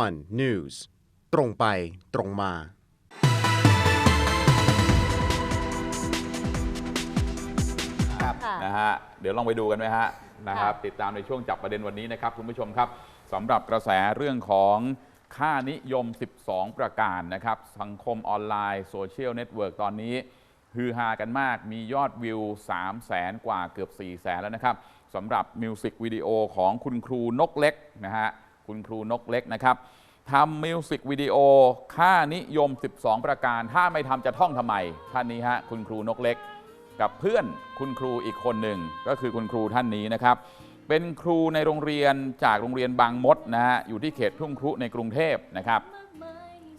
one news ตรงไปตรงมา ครับค่ะ นะฮะเดี๋ยวลองไปดูกันไหมฮะนะครับค่ะติดตามในช่วงจับประเด็นวันนี้นะครับคุณผู้ชมครับสำหรับกระแสเรื่องของค่านิยม 12 ประการนะครับ สังคมออนไลน์โซเชียลเน็ตเวิร์กตอนนี้ฮือฮากันมากมียอดวิว 3 0 0แสนกว่าเกือบ 4 0 0แสนแล้วนะครับสำหรับมิวสิกวิดีโอของคุณครูนกเล็กนะฮะ คุณครูนกเล็กนะครับทำมิวสิกวิดีโอค่านิยม 12 ประการ ถ้าไม่ทำจะท่องทำไม ท่านนี้ฮะคุณครูนกเล็ก กับเพื่อนคุณครูอีกคนหนึ่งก็คือคุณครูท่านนี้นะครับ เป็นครูในโรงเรียนจากโรงเรียนบางมดนะฮะอยู่ที่เขตทุ่งครุในกรุงเทพนะครับ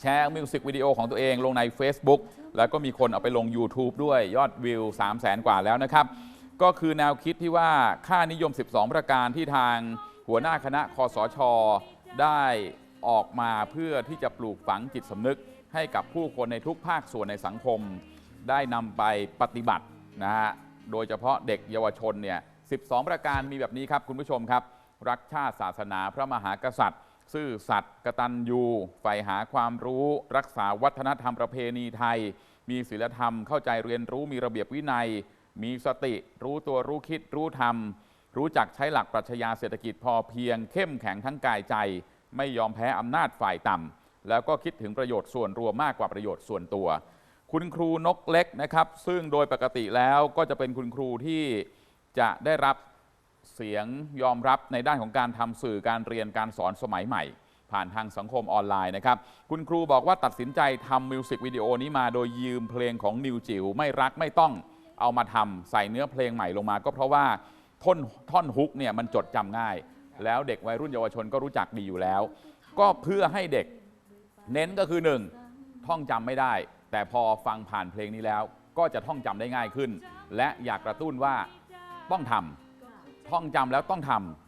แชร์มิวสิกวิดีโอของตัวเองลงใน Facebook แล้วก็มีคนเอาไปลง YouTube ด้วยยอดวิว 3 0 0แสนกว่าแล้วนะครับ ก็คือแนวคิดที่ว่าค่านิยม 12 ประการที่ทาง หัวหน้าคณะคอสชได้ออกมาเพื่อที่จะปลูกฝังจิตสำนึกให้กับผู้คนในทุกภาคส่วนในสังคม ได้นำไปปฏิบัตินะฮะโดยเฉพาะเด็กเยาวชนเนี่ย 12 ประการมีแบบนี้ครับคุณผู้ชมครับ รักชาติศาสนาพระมหากษัตริย์ ซื่อสัตย์กตัญญูใฝ่หาความรู้ รักษาวัฒนธรรมประเพณีไทย มีศีลธรรมเข้าใจเรียนรู้มีระเบียบวินัย มีสติรู้ตัวรู้คิดรู้ธรรม รู้จักใช้หลักปรัชญาเศรษฐกิจพอเพียง เข้มแข็งทั้งกายใจ ไม่ยอมแพ้อำนาจฝ่ายต่ำแล้วก็คิดถึงประโยชน์ส่วนรวมมากกว่าประโยชน์ส่วนตัว คุณครูนกเล็กนะครับ ซึ่งโดยปกติแล้วก็จะเป็นคุณครูที่จะได้รับเสียงยอมรับในด้านของการทำสื่อการเรียนการสอนสมัยใหม่ ผ่านทางสังคมออนไลน์นะครับ คุณครูบอกว่าตัดสินใจทำมิวสิกวิดีโอนี้มาโดยยืมเพลงของนิวจิ๋วไม่รักไม่ต้องเอามาทำใส่เนื้อเพลงใหม่ลงมา ก็เพราะว่า ท่อนท่อนฮุกเนี่ยมันจดจำง่าย แล้วเด็กวัยรุ่นเยาวชนก็รู้จักดีอยู่แล้ว ก็เพื่อให้เด็กเน้นก็คือหนึ่งท่องจำไม่ได้ แต่พอฟังผ่านเพลงนี้แล้ว ก็จะท่องจำได้ง่ายขึ้น และอยากกระตุ้นว่าต้องทำท่องจำแล้วต้องทำ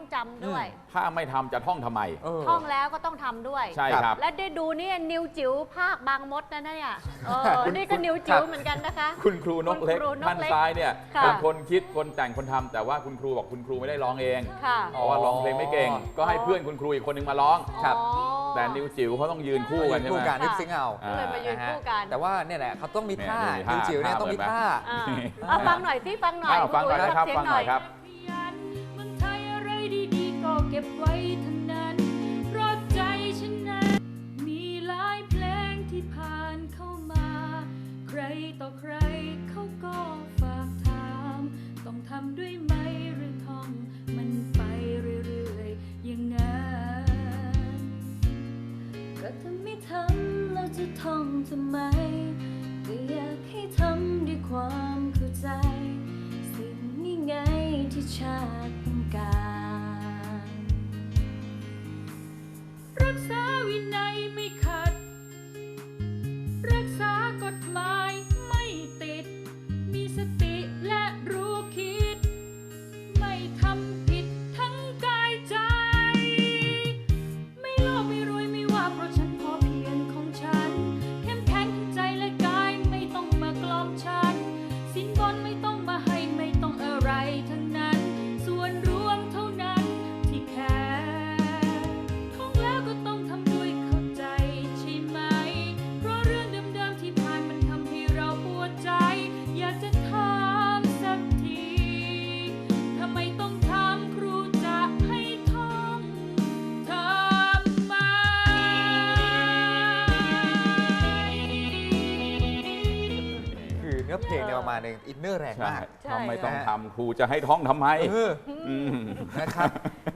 ต้องจำด้วย ถ้าไม่ทำจะท่องทำไม เออ ท่องแล้วก็ต้องทำด้วย ใช่ครับ และได้ดูเนี่ยนิวจิ๋วภาคบางมดนะเนี่ยเออนี่ก็นิวจิ๋วเหมือนกันนะคะ คุณครูนกเล็กคุณครูนกเล็กท่านซ้ายเนี่ยค่ะ เป็นคนคิดคนแต่งคนทำแต่ว่าคุณครูบอกคุณครูไม่ได้ร้องเอง ค่ะเพราะว่าร้องเพลงไม่เก่ง ก็ให้เพื่อนคุณครูอีกคนนึงมาร้อง ครับ อ๋อ แต่นิวจิ๋วเขาต้องยืนคู่กันใช่คู่ไหมกันลิปซิงค์เอาอ่าก็เลยมายืนคู่กัน แต่ว่าเนี่ยแหละเขาต้องมีท่าเนี่ยมีท่า นิวจิ๋วเนี่ยต้องมีท่า อ่าเอาฟังหน่อยสิฟังหน่อยอ้าวฟังหน่อยนะครับเสียฟังหน่อยครับ เก็บไว้ทั้งนั้น เพราะใจฉันนั้นมีหลายเพลงที่ผ่านเข้ามา ใครต่อใครเขาก็ฝากถาม ต้องทำด้วยไหมหรือท่องมันไปเรื่อยๆอย่างนั้นก็ถ้าไม่ทำเราจะท่องทำไมก็อยากให้ทำด้วยความเข้าใจ สิ่งนี้ไงที่ชาติต้องการ นื้อเพลงเนี่ยประมาณนึงอินเนอร์แรงใช่มากใช่ทำไม่ต้องทำครูจะให้ท้องทำไมเออม นะครับ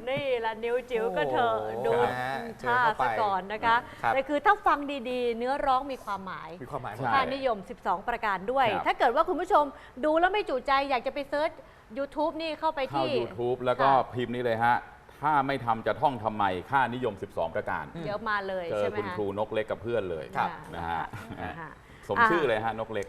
นี่ละนิวจิ๋วก็เถอะโอ้โหดูนะฮะเจอท่าเข้าไปซะก่อนนะคะครับ แต่คือถ้าฟังดีๆ เนื้อร้องมีความหมายมีความหมายใช่มาก ค่านิยม 12 ประการด้วย ครับ ถ้าเกิดว่าคุณผู้ชมดูแล้วไม่จุใจอยากจะไปเซิร์ช YouTube นี่เข้าไปเข้า ที่ YouTube แล้วก็ค่ะ พิมพ์นี้เลยฮะ ถ้าไม่ทำจะท่องทำไม ค่านิยม 12 ประการ เดี๋ยวมาเลยเจอใช่ไหมคุณคะครูนกเล็กกับเพื่อนเลยครับ นะฮะนะคะ สมชื่อเลยฮะนกเล็ก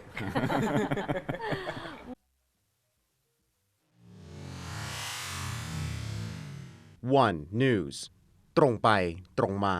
one news ตรงไปตรงมา